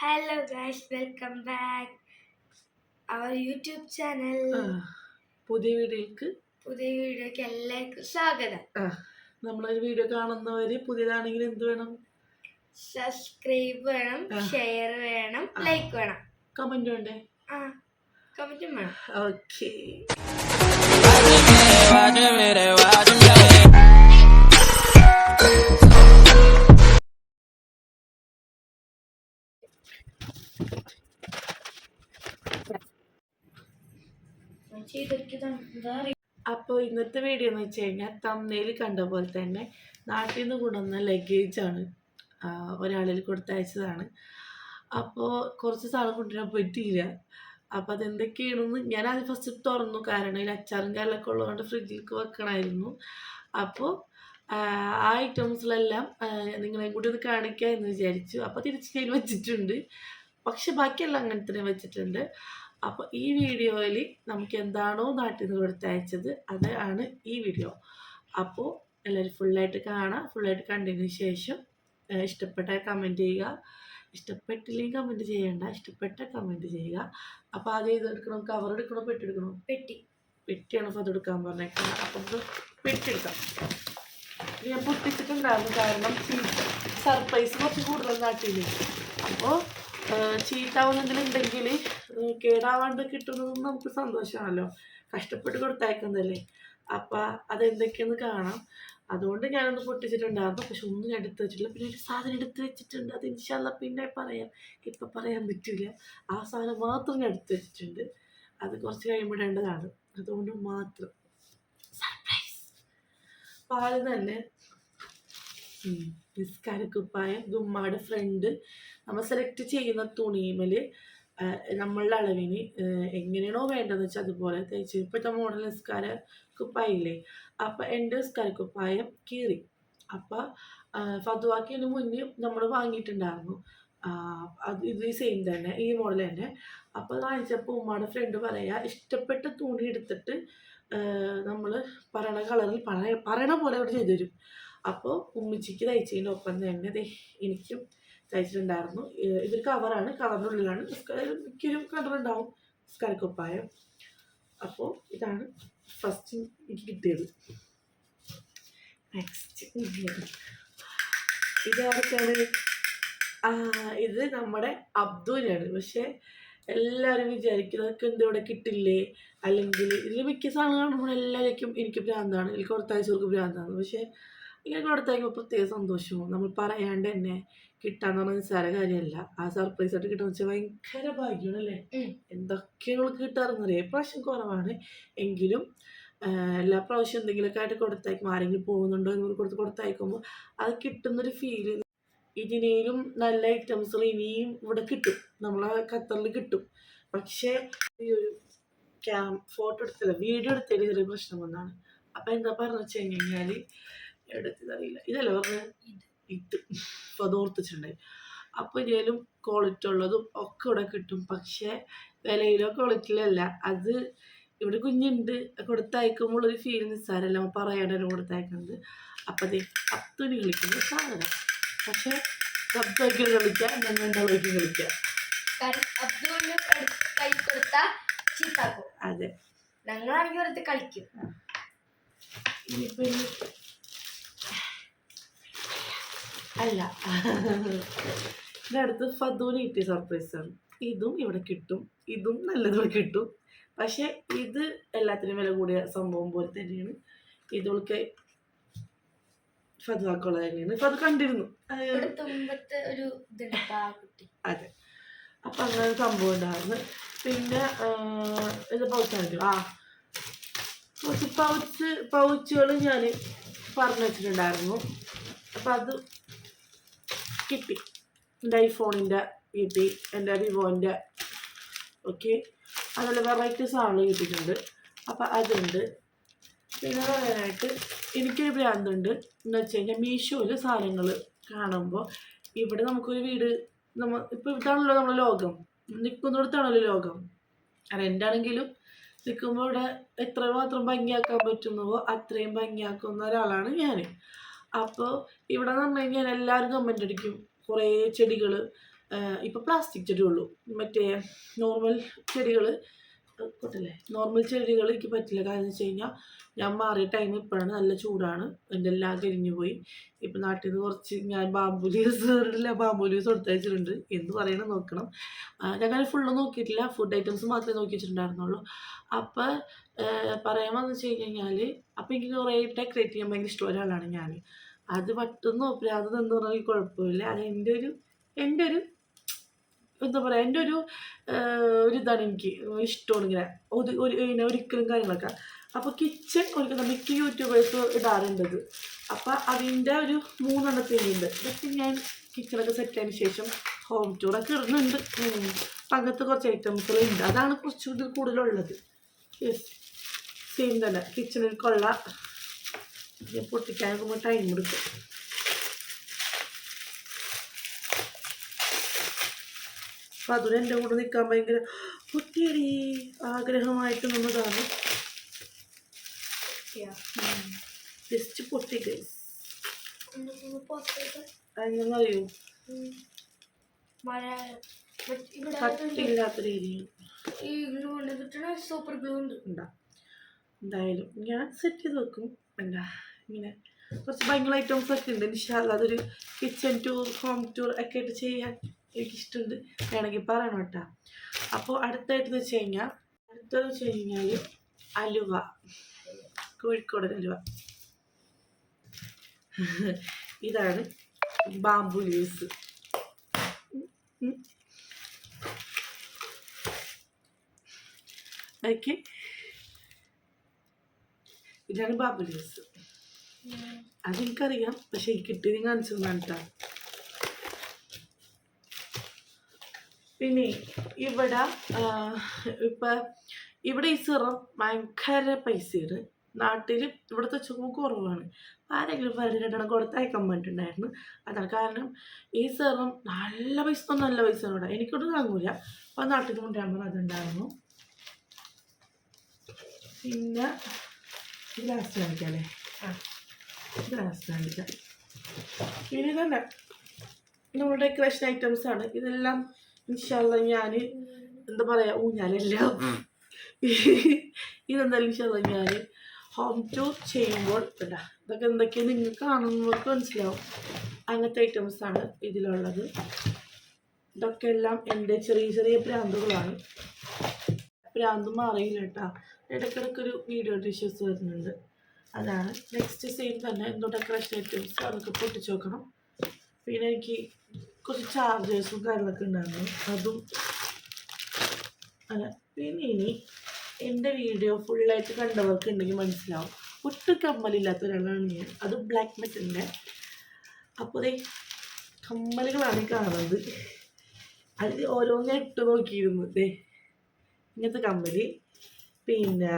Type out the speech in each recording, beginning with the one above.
Hello guys welcome back അവർ YouTube channel പുതിയ വീഡിയോക്ക് പുതിയ വീഡിയോക്ക് എല്ലാവർക്കും സ്വാഗതം. നമ്മളൊരു വീഡിയോ കാണുന്നവര് പുതിയതാണെങ്കിൽ എന്ത് വേണം? സബ്സ്ക്രൈബ് വേണം ഷെയർ വേണം ലൈക്ക് വേണം. കമന്റ് വേണ്ടേ? ആ കമന്റും വേണം. ഓക്കെ അപ്പോൾ ഇന്നത്തെ വീഡിയോ എന്ന് വെച്ച് കഴിഞ്ഞാൽ തമ്മനയിൽ കണ്ട പോലെ തന്നെ നാട്ടിൽ നിന്ന് കൊണ്ടുവന്ന ലഗേജാണ് ഒരാളിൽ കൊടുത്തയച്ചതാണ്. അപ്പോൾ കുറച്ച് സാധനം കൊണ്ടുവരാൻ പറ്റിയില്ല. അപ്പോൾ അതെന്തൊക്കെയാണെന്ന് ഞാൻ അത് ഫസ്റ്റ് തുറന്നു കാരണം ഇതിൽ അച്ചാറും കാലൊക്കെ ഉള്ളതുകൊണ്ട് ഫ്രിഡ്ജിലേക്ക് വെക്കണമായിരുന്നു. അപ്പോൾ ആ ഐറ്റംസിലെല്ലാം നിങ്ങളെ കൂടി ഒന്ന് കാണിക്കാമെന്ന് വിചാരിച്ചു. അപ്പോൾ തിരിച്ച് കയ്യിൽ വെച്ചിട്ടുണ്ട്. പക്ഷെ ബാക്കിയെല്ലാം അങ്ങനെ തന്നെ വെച്ചിട്ടുണ്ട്. അപ്പോൾ ഈ വീഡിയോയിൽ നമുക്ക് എന്താണോ നാട്ടിൽ നിന്ന് കൊടുത്തയച്ചത് അത് ആണ് ഈ വീഡിയോ. അപ്പോൾ എല്ലാവരും ഫുള്ളായിട്ട് കാണാം. ഫുള്ളായിട്ട് കണ്ടതിന് ശേഷം ഇഷ്ടപ്പെട്ട കമന്റ് ചെയ്യുക. ഇഷ്ടപ്പെട്ടില്ലെങ്കിൽ കമന്റ് ചെയ്യണ്ട. ഇഷ്ടപ്പെട്ട കമന്റ് ചെയ്യുക. അപ്പോൾ ആദ്യം ഇത് എടുക്കണം. കവർ എടുക്കണോ? പെട്ടെടുക്കണോ പെട്ടി. പെട്ടിയാണ് അപ്പോൾ അതെടുക്കാൻ പറഞ്ഞേക്കുന്നത് അപ്പം നമുക്ക് പെട്ടിയെടുക്കാം ഇത് ഞാൻ പൊട്ടിച്ചിട്ടുണ്ടായിരുന്നു. കാരണം സർപ്രൈസ് കുറച്ച് കൂടുതൽ നാട്ടിൽ അപ്പോൾ ചീത്താവുന്നെങ്കിലുണ്ടെങ്കിൽ കേടാവാണ്ട് കിട്ടുന്നതും നമുക്ക് സന്തോഷമാണല്ലോ കഷ്ടപ്പെട്ട് കൊടുത്തയക്കുന്നതല്ലേ. അപ്പം അതെന്തൊക്കെയെന്ന് കാണാം. അതുകൊണ്ട് ഞാനൊന്ന് പൊട്ടിച്ചിട്ടുണ്ടായിരുന്നു പക്ഷെ ഒന്നും ഞാൻ എടുത്ത് വെച്ചിട്ടില്ല. പിന്നെ ഒരു സാധനം എടുത്ത് വെച്ചിട്ടുണ്ട്. അത് ഇൻഷാല്ല പിന്നെ പറയാം. ഇപ്പം പറയാൻ പറ്റില്ല ആ സാധനം മാത്രം ഞാൻ എടുത്ത് വെച്ചിട്ടുണ്ട്. അത് കുറച്ച് കഴിയുമ്പോഴേണ്ടതാണ് അതുകൊണ്ട് മാത്രം. സർപ്രൈസ് പാൽ തന്നെ. നിസ്കാരക്കുപ്പായം ഗുമ്മാട് ഫ്രണ്ട് നമ്മൾ സെലക്ട് ചെയ്യുന്ന തുണിമേൽ നമ്മളുടെ അളവിന് എങ്ങനെയാണോ വേണ്ടതെന്ന് വെച്ചാൽ അതുപോലെ തയ്ച്ച്. ഇപ്പോഴത്തെ മോഡൽ നിസ്കാര കുപ്പായില്ലേ അപ്പം എന്റെ നിസ്കാര കുപ്പായം കീറി. അപ്പം ഫതുവാക്കിന് മുന്നേ നമ്മൾ വാങ്ങിയിട്ടുണ്ടായിരുന്നു. അത് ഇത് സെയിം തന്നെ ഈ മോഡൽ തന്നെ. അപ്പോൾ വാങ്ങിച്ചപ്പോൾ ഉമ്മയുടെ ഫ്രണ്ട് പറയാ ഇഷ്ടപ്പെട്ട തുണി എടുത്തിട്ട് നമ്മൾ പറയണ കളറിൽ പറയ പറയണ പോലെ അവിടെ ചെയ്തു തരും. അപ്പോൾ ഉമ്മിച്ചിക്ക് തയ്ച്ചതിന്റെ ഒപ്പം തന്നെ ദേ എനിക്കും തയ്ച്ചിട്ടുണ്ടായിരുന്നു. ഇതൊരു കവറാണ് കവറിന്റെ ഉള്ളിലാണ്. മിക്കലും കളറുണ്ടാവും സ്കരക്കുപ്പായം അപ്പോൾ ഇതാണ് ഫസ്റ്റ് എനിക്ക് കിട്ടിയത്. നെക്സ്റ്റ് ആ ഇത് നമ്മുടെ അബ്ദുവിനാണ് പക്ഷേ എല്ലാവരും വിചാരിക്കുന്നതൊക്കെ എന്ത് ഇവിടെ കിട്ടില്ലേ? അല്ലെങ്കിൽ ഇതിൽ മിക്ക സാധനം കാണുമ്പോൾ എല്ലാവർക്കും എനിക്ക് ഭ്രാന്താണ്. എനിക്ക് ഇതിൽ ചോർക്ക് ഭ്രാന്താണ്. പക്ഷേ ഇങ്ങനെ കൊടുത്തയക്കുമ്പോൾ പ്രത്യേക സന്തോഷവും. നമ്മൾ പറയാണ്ട് തന്നെ കിട്ടാന്ന് പറഞ്ഞ നിസ്സാര കാര്യമല്ല ആ സർപ്രൈസ് ആയിട്ട് കിട്ടുന്ന വെച്ചാൽ ഭയങ്കര ഭാഗ്യമാണ് അല്ലേ. എന്തൊക്കെ നമ്മൾക്ക് കിട്ടാറെന്നറിയാം പ്രാവശ്യം കുറവാണ്. എങ്കിലും എല്ലാ പ്രാവശ്യം എന്തെങ്കിലുമൊക്കെ ആയിട്ട് കൊടുത്തയക്കും ആരെങ്കിലും പോകുന്നുണ്ടോ എന്ന് കൊടുത്ത് കൊടുത്തയക്കുമ്പോൾ അത് കിട്ടുന്നൊരു ഫീൽ ഇതിനേലും നല്ല ഐറ്റംസുകൾ ഇനിയും ഇവിടെ കിട്ടും. നമ്മളെ ഖത്തറിൽ കിട്ടും. പക്ഷേ ഈ ഒരു ക്യാം ഫോട്ടോ എടുത്തില്ല വീഡിയോ എടുത്തതിൽ ചെറിയ പ്രശ്നം വന്നാണ്. അപ്പം എന്താ പറഞ്ഞു വെച്ച് കഴിഞ്ഞ് കഴിഞ്ഞാൽ എടുത്തതറിയില്ല ഇതല്ല പറഞ്ഞ ഇത് അത് ഓർത്തിട്ടുണ്ടായി അപ്പോൾ ഇതിലും ക്വാളിറ്റി ഉള്ളതും ഒക്കെ ഇവിടെ കിട്ടും. പക്ഷേ വിലയിലോ ക്വാളിറ്റിയിലല്ല അത് ഇവിടെ കുഞ്ഞുണ്ട്. കൊടുത്തയക്കുമ്പോൾ ഒരു ഫീൽ നിസ്സാരമല്ല. പറയാനൊരു കൊടുത്തയക്കുന്നത്. അപ്പം അതെ അത്തുണി കളിക്കുന്ന സാധനം. പക്ഷേ ശബ്ദമൊക്കെ കളിക്കാം ഞങ്ങൾ രണ്ടാളൊക്കെ കളിക്കാം അതെ. ഞങ്ങളാണെങ്കിൽ കളിക്കും. ഇനിയിപ്പോൾ ഇനി അല്ല. ഇതടുത്ത് ഫതൂന് കിട്ടിയ സർപ്രൈസാണ് ഇതും ഇവിടെ കിട്ടും. ഇതും നല്ലതും കിട്ടും. പക്ഷെ ഇത് എല്ലാത്തിനും വില കൂടിയ സംഭവം പോലെ തന്നെയാണ്. ഇതുൾക്ക് ഫതുവാക്കുള്ള തന്നെയാണ് ഫതു കണ്ടിരുന്നു. അത് അപ്പം അങ്ങനെ സംഭവം ഉണ്ടായിരുന്നു. പിന്നെ ഇത് പൗച്ചാണ് ആ. കുറച്ച് പൗച്ച് പൗച്ചുകൾ ഞാൻ പറഞ്ഞു വെച്ചിട്ടുണ്ടായിരുന്നു. അപ്പം അത് കിട്ടി. എന്റെ ഐഫോണിന്റെ കിട്ടി എന്റെ വിവോന്റെ. ഓക്കെ അതുപോലെ വെറൈറ്റി സാധനങ്ങൾ കിട്ടിയിട്ടുണ്ട്. അപ്പം അതുണ്ട്. പിന്നെ പറയാനായിട്ട് എനിക്കൊരു ഭ്രാന്തുണ്ട് എന്ന് വെച്ച് കഴിഞ്ഞാൽ മീഷോയിൽ സാധനങ്ങൾ കാണുമ്പോൾ ഇവിടെ നമുക്കൊരു വീട് നമ്മൾ ഇപ്പോൾ ഇതാണല്ലോ നമ്മുടെ ലോകം. നിൽക്കുന്നിടത്താണല്ലോ ലോകം. റെന്റാണെങ്കിലും നിൽക്കുമ്പോൾ ഇവിടെ എത്ര മാത്രം ഭംഗിയാക്കാൻ പറ്റുന്നുവോ അത്രയും ഭംഗിയാക്കുന്ന ഒരാളാണ് ഞാൻ. അപ്പോൾ ഇവിടെ എന്ന് പറഞ്ഞു കഴിഞ്ഞാൽ എല്ലാവരും കമന്റ് അടിക്കും. കുറേ ചെടികൾ ഇപ്പോൾ പ്ലാസ്റ്റിക് ചെടിയുള്ളൂ. മറ്റേ നോർമൽ ചെടികൾ കൊട്ടല്ലേ നോർമൽ ചെടികൾ എനിക്ക് പറ്റില്ല. കാരണം വെച്ച് കഴിഞ്ഞാൽ ഞാൻ മാറിയ ടൈം ഇപ്പോഴാണ് നല്ല ചൂടാണ്. എന്റെ എല്ലാം കരിഞ്ഞു പോയി. ഇപ്പം നാട്ടിൽ നിന്ന് കുറച്ച് ഞാൻ ബാമ്പു ലീവ്സ് ബാമ്പു ലീവ്സ് കൊടുത്തയച്ചിട്ടുണ്ട്. എന്ന് പറയണം നോക്കണം. ഞാൻ ഫുള്ള് നോക്കിയിട്ടില്ല. ഫുഡ് ഐറ്റംസ് മാത്രമേ നോക്കി വെച്ചിട്ടുണ്ടായിരുന്നുള്ളൂ. അപ്പോൾ പറയാമെന്ന് വെച്ച് കഴിഞ്ഞ് കഴിഞ്ഞാൽ അപ്പം എനിക്ക് കുറേ ക്രിയേറ്റ് ചെയ്യാൻ ഭയങ്കര ഇഷ്ടമുള്ള ഒരാളാണ് ഞാൻ അത് പറ്റുന്നു പ്രാന്ത് എന്ന് പറഞ്ഞാൽ കുഴപ്പമില്ല. അത് എന്റെ ഒരു എന്റെ ഒരു എന്താ പറയുക എന്റെ ഒരു ഒരു ഇതാണ് എനിക്ക് ഇഷ്ടമാണ് ഇങ്ങനെ. ഒരു ഇങ്ങനെ ഒരിക്കലും കാര്യങ്ങളൊക്കെ. അപ്പോൾ കിച്ചൺ ഒരുക്കുന്ന മിക്ക യൂട്യൂബേഴ്സ് ഇടാറുണ്ടത്. അപ്പോൾ അതിന്റെ ഒരു മൂന്നെണ്ണത്തിനുണ്ട് ഇതൊക്കെ ഞാൻ കിച്ചണൊക്കെ സെറ്റ് ആയതിനു ശേഷം ഹോം ടൂറൊക്കെ ഇടുന്നുണ്ട്. അങ്ങനത്തെ കുറച്ച് ഐറ്റംസുകളുണ്ട് അതാണ് കുറച്ചുകൂടി കൂടുതലുള്ളത്. യെസ് സെയിം തന്നെ കിച്ചണിൽ കൊള്ള. പൊട്ടിക്കാൻ നോക്കുമ്പോൾ ടൈം എടുക്കും. അപ്പം അതിന് എന്റെ കൂടെ നിൽക്കാൻ ഭയങ്കര കുട്ടിയടി ആഗ്രഹമായിട്ട് നിന്നതാണ്. ജസ്റ്റ് പൊട്ടി ഗൈസ് ഇവിടെ കട്ടില്ലാത്ത രീതിയിൽ. ഈ ഗ്ലൂ കിട്ടണ സൂപ്പർ ഗ്ലൂ ഉണ്ട്. ഉണ്ടാ എന്തായാലും ഞാൻ സെറ്റ് ചെയ്ത് വെക്കും. എന്താ ഇങ്ങനെ കുറച്ച് ഭയങ്കര ഐറ്റംസ് ഒക്കെ ഉണ്ട്. ഇൻഷാല്ല അതൊരു കിച്ചൺ ടൂർ ഹോം ടൂർ ഒക്കെ ആയിട്ട് ചെയ്യാൻ എനിക്കിഷ്ടമുണ്ട്. വേണമെങ്കിൽ പറയണം കേട്ടോ. അപ്പോൾ അടുത്തായിട്ട് വെച്ച് കഴിഞ്ഞാൽ അടുത്തത് വെച്ച് കഴിഞ്ഞാൽ അലുവ. കോഴിക്കോട് അലുവ. ഇതാണ് ബാംബു ലീവ്സ് ഓക്കെ. ഇതാണ് ബാബു ജ്യൂസ് അതെനിക്കറിയാം പക്ഷെ എനിക്ക് കിട്ടിയത് കാണിച്ചു കാണിട്ടാ പിന്നെ ഇവിടെ ഇപ്പം ഇവിടെ ഈ സിറം ഭയങ്കര പൈസയാണ് നാട്ടിൽ ഇവിടുത്തെ ചുമ കുറവാണ്. ആരെങ്കിലും പരിഗണന കൊടുത്തയക്കാൻ വേണ്ടിയിട്ടുണ്ടായിരുന്നു അതാണ് കാരണം ഈ സിറം നല്ല പൈസ നല്ല പൈസ ഇവിടെ. എനിക്കൊന്നും താങ്ങൂല അപ്പം നാട്ടിൽ കൊണ്ടുവരുമ്പോൾ അതുണ്ടായിരുന്നു. പിന്നെ ലാസ്റ്റ് കാണിക്കാം അല്ലേ ആ ലാസ്റ്റ് കാണിക്കാം പിന്നെ തന്നെ നമ്മുടെ ഡെക്കറേഷൻ ഐറ്റംസ് ആണ്. ഇതെല്ലാം ഇൻഷാല്ല ഞാൻ എന്താ പറയുക ഊഞ്ഞാലെല്ലാം ഇതെന്തായാലും ഇൻഷാല്ല ഞാൻ ഹോം ടൂർ ചെയ്യുമ്പോൾ ഇതാ ഇതൊക്കെ എന്തൊക്കെയാണ് നിങ്ങൾക്ക് കാണുന്നവർക്ക് മനസ്സിലാവും. അങ്ങനത്തെ ഐറ്റംസ് ആണ് ഇതിലുള്ളത്. ഇതൊക്കെ എല്ലാം എന്റെ ചെറിയ ചെറിയ പ്രാന്തുകളാണ്. പ്രാന്തും മാറിയില്ല കേട്ടോ. ഇടയ്ക്കിടയ്ക്കൊരു വീഡിയോ ഡിഷസ് വരുന്നുണ്ട്. അതാണ് നെക്സ്റ്റ് സെയിം തന്നെ എന്തോ ഡെക്കറേഷൻ ഐറ്റംസ് അതൊക്കെ പൊട്ടിച്ച് നോക്കണം പിന്നെ എനിക്ക് കുറച്ച് ചാർജേഴ്സും കാര്യങ്ങളൊക്കെ ഉണ്ടായിരുന്നു. അതും അല്ല പിന്നെ ഇനി എന്റെ വീഡിയോ ഫുള്ളായിട്ട് കണ്ടവർക്ക് ഉണ്ടെങ്കിൽ മനസ്സിലാവും. ഒട്ടും കമ്മലില്ലാത്ത ഒരാളാണ് ഞാൻ. അത് ബ്ലാക്ക് മെറ്റലിന്റെ അപ്പോൾ അതേ കമ്മലുകളാണ് കാണുന്നത്. അതിൽ ഓരോന്നേ ഇട്ട് നോക്കിയിരുന്നു ദേ. ഇങ്ങനത്തെ കമ്മൽ. പിന്നെ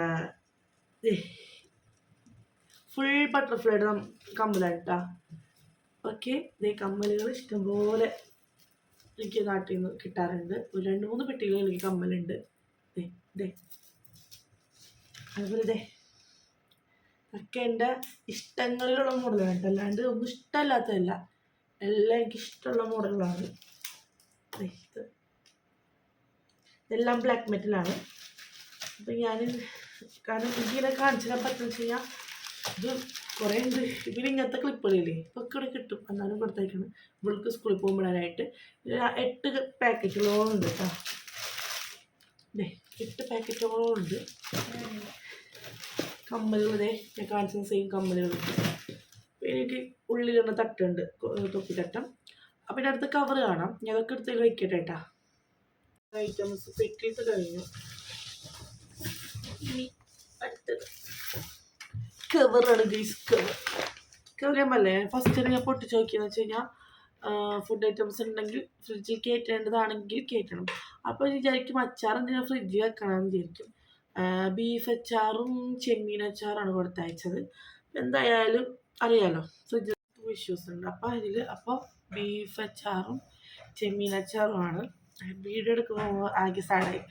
ഫുൾ ബട്ടർഫ്ലൈയുടെ കമ്മലാണ് കേട്ടോ ഓക്കെ ഇതേ കമ്മലുകൾ ഇഷ്ടംപോലെ എനിക്ക് നാട്ടിൽ നിന്ന് കിട്ടാറുണ്ട്. ഒരു രണ്ട് മൂന്ന് പെട്ടികൾ എനിക്ക് കമ്മലുണ്ട്. അതുപോലെ ദേ ഒക്കെ എന്റെ ഇഷ്ടങ്ങളിലുള്ള മോഡലാണ് കേട്ടോ അല്ലാണ്ട് ഒന്നും ഇഷ്ടമല്ലാത്തതല്ല. എല്ലാം എനിക്ക് ഇഷ്ടമുള്ള മോഡലുകളാണ്. ഇതെല്ലാം ബ്ലാക്ക് മെറ്റലാണ് അപ്പം ഞാൻ കാരണം എനിക്കിങ്ങനെ കാണിച്ചാൽ പറ്റുന്ന കഴിഞ്ഞാൽ ഇത് കുറേ ഉണ്ട്. പിന്നെ ഇങ്ങനത്തെ ക്ലിപ്പുകളില്ലേ ഇപ്പൊക്കെ ഇവിടെ കിട്ടും. എന്നാലും കൊടുത്തേക്കാണ്. ഇവൾക്ക് സ്കൂളിൽ പോകുമ്പോഴാനായിട്ട് എട്ട് പാക്കറ്റുകളോളം ഉണ്ട് കേട്ടോ ദേ എട്ട് പാക്കറ്റുകളോളം ഉണ്ട്. കമ്മലുകൾ ദേ ഞാൻ കാണിച്ച സെയിം പിന്നെ എനിക്ക് ഉള്ളിലുള്ള തട്ടുണ്ട്. തൊപ്പി തട്ടം. അപ്പം പിന്നെ അടുത്ത കവർ കാണാം. ഞാൻ അതൊക്കെ എടുത്ത് വയ്ക്കട്ടെ കേട്ടാ ഐറ്റംസ് പെട്ടിയിട്ട് കഴിഞ്ഞു. ഇനി അടുത്തത്. കവറാണ് ഗൈസ് കവർ കവറിയാമല്ലേ ഫസ്റ്റ് ഞാൻ പൊട്ടിച്ച് നോക്കിയെന്ന് വെച്ച് കഴിഞ്ഞാൽ ഫുഡ് ഐറ്റംസ് ഉണ്ടെങ്കിൽ ഫ്രിഡ്ജിൽ കയറ്റേണ്ടതാണെങ്കിൽ കയറ്റണം അപ്പോൾ വിചാരിക്കും അച്ചാർ എന്തിനാ ഫ്രിഡ്ജിൽ വെക്കണമെന്ന് വിചാരിക്കും. ബീഫ് അച്ചാറും ചെമ്മീൻ അച്ചാറാണ് കൊടുത്തയച്ചത് എന്തായാലും അറിയാലോ ഫ്രിഡ്ജിൽ ഇഷ്യൂസ് ഉണ്ട്. അപ്പോൾ അതിൽ അപ്പോൾ ബീഫ് അച്ചാറും ചെമ്മീൻ അച്ചാറുമാണ്. വീഡിയോ എടുക്കുമ്പോൾ ആകെ സാഡായി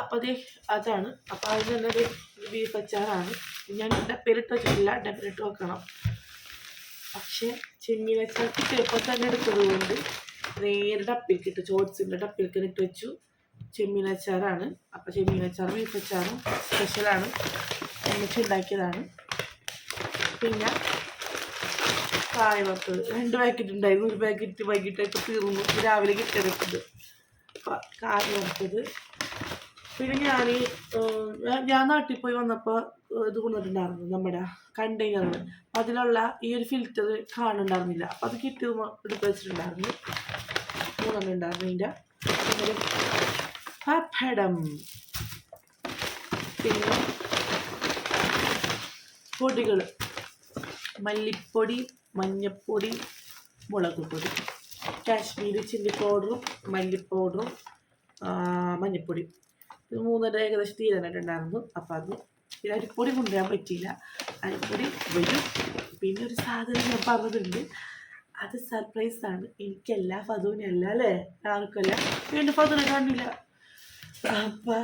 അപ്പോൾ അതേ അതാണ്. അപ്പോൾ അതിൽ തന്നെ ഒരു ബീഫ് അച്ചാറാണ്. ഞാൻ ഡപ്പയിലിട്ട് വെച്ചിട്ടില്ല ഡപ്പയിലിട്ട് വെക്കണം പക്ഷേ ചെമ്മീൻ അച്ചാർ കിട്ടിയപ്പോൾ തന്നെ എടുത്തത് കൊണ്ട് നേരെ ഡപ്പിലേക്ക് ഇട്ട് ചോട്സിന്റെ ഡപ്പിലേക്ക് ഇട്ട് വെച്ചു. ചെമ്മീൻ അച്ചാറാണ്. അപ്പോൾ ചെമ്മീൻ അച്ചാർ ബീഫ് അച്ചാറും സ്പെഷ്യലാണ് ഒന്നിച്ച് ഉണ്ടാക്കിയതാണ്. പിന്നെ കായ വറുത്തത് രണ്ട് പാക്കറ്റ് ഉണ്ടായിരുന്നു. ഒരു പാക്കറ്റ് വൈകിട്ടൊക്കെ തീർന്നു. രാവിലെ കിട്ടിയെടുത്തത് കായ വറുത്തത് പിന്നെ ഞാൻ ഞാൻ നാട്ടിൽ പോയി വന്നപ്പോൾ ഇത് കൊണ്ടുവന്നിട്ടുണ്ടായിരുന്നു നമ്മുടെ കണ്ടെയ്നറിൽ അതിലുള്ള ഈ ഒരു ഫിൽറ്റർ കാണുന്നുണ്ടായിരുന്നില്ല. അപ്പം അത് കിട്ടി എടുത്ത് വെച്ചിട്ടുണ്ടായിരുന്നു. മൂന്നെണ്ണം ഉണ്ടായിരുന്നു ഇതിന്റെ പപ്പടം പിന്നെ പൊടികൾ. മല്ലിപ്പൊടി മഞ്ഞപ്പൊടി മുളക് പൊടി കാശ്മീരി ചില്ലി പൗഡറും മല്ലി പൗഡറും ഇത് മൂന്നര ഏകദേശം തീരാനായിട്ടുണ്ടായിരുന്നു അപ്പോൾ അത് പിന്നെ അരിപ്പൊടി കൊണ്ടുവരാൻ പറ്റിയില്ല. അരിപ്പൊടി വരും. പിന്നെ ഒരു സാധനം ഞാൻ പറഞ്ഞിട്ടുണ്ട്. അത് സർപ്രൈസാണ് എനിക്കല്ല ഫതുവിനല്ല അല്ലേ ആർക്കല്ല വീണ്ടും ഫതുവിനെ കാണില്ല അപ്പം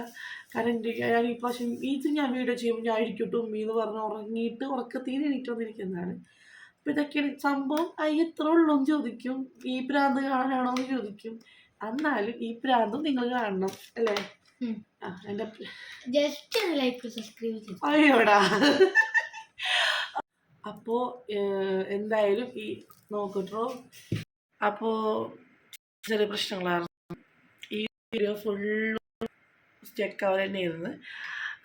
കാരണം ഞാൻ ഈ പ്രാവശ്യം ഇത് ഞാൻ വീഡിയോ ചെയ്യുമ്പോൾ ഞാൻ ഇരിക്കട്ടെ ഉമ്മി എന്ന് പറഞ്ഞ് ഉറങ്ങിയിട്ട് ഉറക്കത്തിൽ എണീറ്റ് വന്നിരിക്കുന്നതാണ്. അപ്പം ഇതൊക്കെയാണ് സംഭവം. അയ്യ എത്ര ഉള്ളൂ എന്ന് ചോദിക്കും. ഈ പ്രാന്ത് കാണാനാണോ എന്ന് ചോദിക്കും. എന്നാലും ഈ പ്രാന്തും നിങ്ങൾ കാണണം. അല്ലേ? എന്റെ ജസ്റ്റ് ലൈക്ക് സബ്സ്ക്രൈബ് ചെയ്തു. അയ്യോടാ. അപ്പോൾ എന്തായാലും ഈ നോക്കട്ടോ. അപ്പോൾ ചെറിയ പ്രശ്നങ്ങളായിരുന്നു. ഈ വീഡിയോ ഫുള്ള് സ്റ്റെക്ക് അവർ തന്നെയായിരുന്നു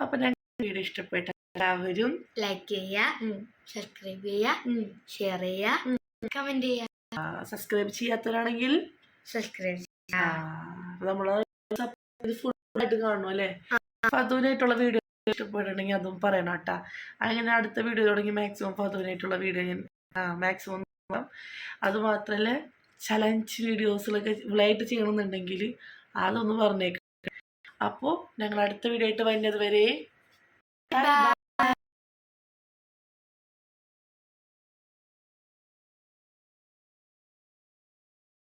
അപ്പോൾ ഞാൻ വീഡിയോ ഇഷ്ടപ്പെട്ട എല്ലാവരും ലൈക്ക് ചെയ്യുക സബ്സ്ക്രൈബ് ചെയ്യുക ഷെയർ ചെയ്യുക കമന്റ് ചെയ്യുക. സബ്സ്ക്രൈബ് ചെയ്യാത്തവരാണെങ്കിൽ സബ്സ്ക്രൈബ് ചെയ്യുക. നമ്മൾ ഫുള്ളായിട്ട് കാണും അല്ലേ? ഫതുവിനായിട്ടുള്ള വീഡിയോ ഇഷ്ടപ്പെട്ടിട്ടുണ്ടെങ്കിൽ അതും പറയണം കേട്ടാ. അങ്ങനെ അടുത്ത വീഡിയോ തുടങ്ങി മാക്സിമം ഫതുവിനായിട്ടുള്ള വീഡിയോ ഞാൻ മാക്സിമം അത് മാത്രല്ല ചലഞ്ച് വീഡിയോസിലൊക്കെ ഫുള്ളായിട്ട് ചെയ്യണമെന്നുണ്ടെങ്കിൽ അതൊന്ന് പറഞ്ഞേക്കാം. അപ്പോൾ ഞങ്ങൾ അടുത്ത വീഡിയോ ആയിട്ട് വരുന്നത് വരെ.